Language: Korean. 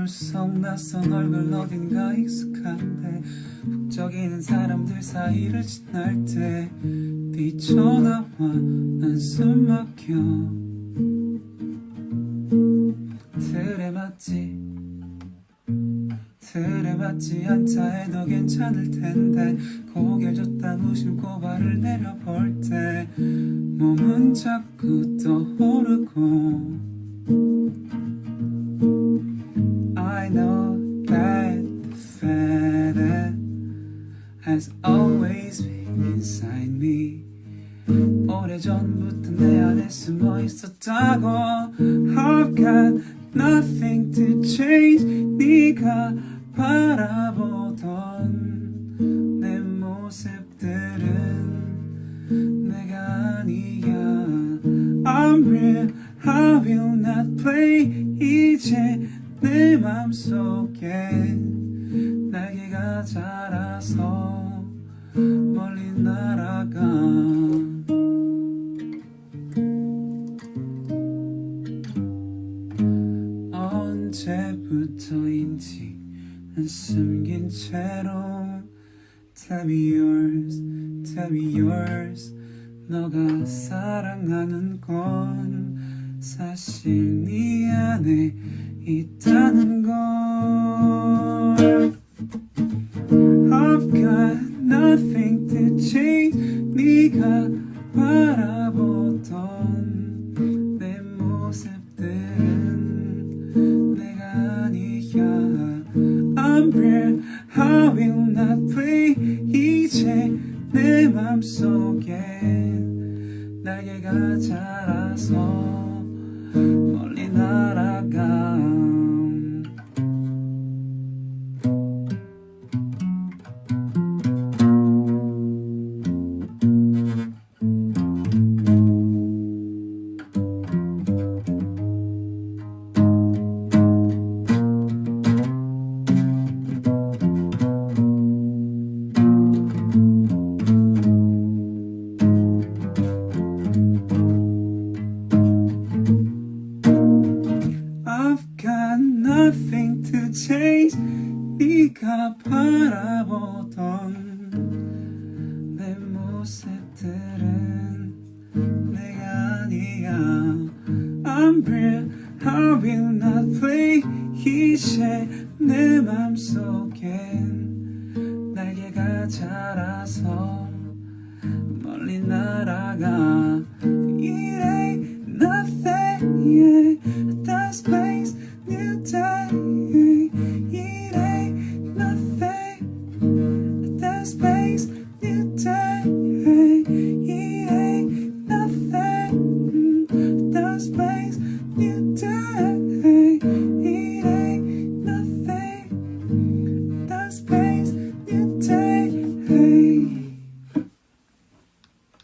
훌쩍 낯선 얼굴 어딘가 익숙한데 북적이는 사람들 사이를 지날 때 뛰쳐나와 난 숨 막혀. 틀에 맞지? 틀에 맞지? 않자 해도 괜찮을 텐데 고개를 줬다 무심코 발을 내려볼 때 몸은 자꾸 떠 know that the feeling has always been inside me 오래전부터 내 안에 숨어 있었다고 I've got nothing to change 네가 바라보던 내 모습들은 내가 아니야 I'm real I will not play 이제 내 맘속에 날개가 자라서 멀리 날아가. 언제부터인지 난 숨긴 채로 Tell me yours, tell me yours. 너가 사랑하는 건 사실 네 안에 있다는 걸 I've got nothing to change 네가 바라보던 내 모습들은 내가 아니야 I'm real I will not play 이제 내 맘속에 날개가 자라서 네가 바라보던 내 모습들은 내가 아니야. I'm real I will not play 이제 내 맘속엔 날개가 자라서 멀리 날아가